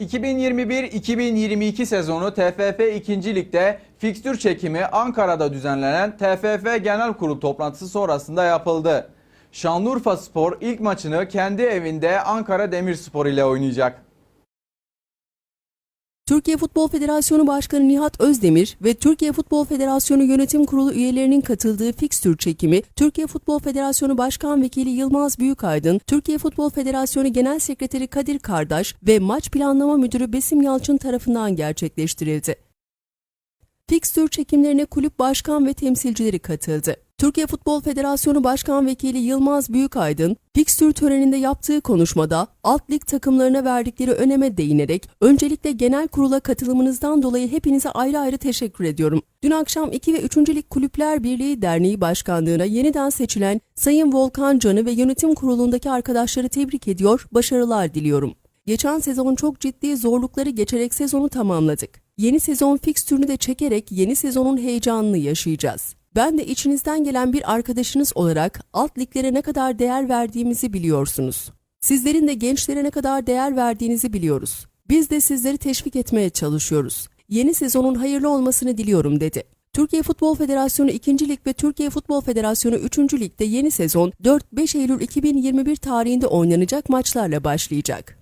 2021-2022 sezonu TFF 2. Lig'de fikstür çekimi Ankara'da düzenlenen TFF Genel Kurul toplantısı sonrasında yapıldı. Şanlıurfa Spor ilk maçını kendi evinde Ankara Demirspor ile oynayacak. Türkiye Futbol Federasyonu Başkanı Nihat Özdemir ve Türkiye Futbol Federasyonu Yönetim Kurulu üyelerinin katıldığı fikstür çekimi, Türkiye Futbol Federasyonu Başkan Vekili Yılmaz Büyükaydın, Türkiye Futbol Federasyonu Genel Sekreteri Kadir Kardaş ve Maç Planlama Müdürü Besim Yalçın tarafından gerçekleştirildi. Fikstür çekimlerine kulüp başkan ve temsilcileri katıldı. Türkiye Futbol Federasyonu Başkan Vekili Yılmaz Büyükaydın, fikstür töreninde yaptığı konuşmada alt lig takımlarına verdikleri öneme değinerek öncelikle genel kurula katılımınızdan dolayı hepinize ayrı ayrı teşekkür ediyorum. Dün akşam 2 ve 3. Lig Kulüpler Birliği Derneği Başkanlığına yeniden seçilen Sayın Volkan Can'ı ve yönetim kurulundaki arkadaşları tebrik ediyor, başarılar diliyorum. Geçen sezon çok ciddi zorlukları geçerek sezonu tamamladık. Yeni sezon fikstürünü de çekerek yeni sezonun heyecanını yaşayacağız. Ben de içinizden gelen bir arkadaşınız olarak alt liglere ne kadar değer verdiğimizi biliyorsunuz. Sizlerin de gençlere ne kadar değer verdiğinizi biliyoruz. Biz de sizleri teşvik etmeye çalışıyoruz. Yeni sezonun hayırlı olmasını diliyorum dedi. Türkiye Futbol Federasyonu 2. Lig ve Türkiye Futbol Federasyonu 3. Lig'de yeni sezon 4-5 Eylül 2021 tarihinde oynanacak maçlarla başlayacak.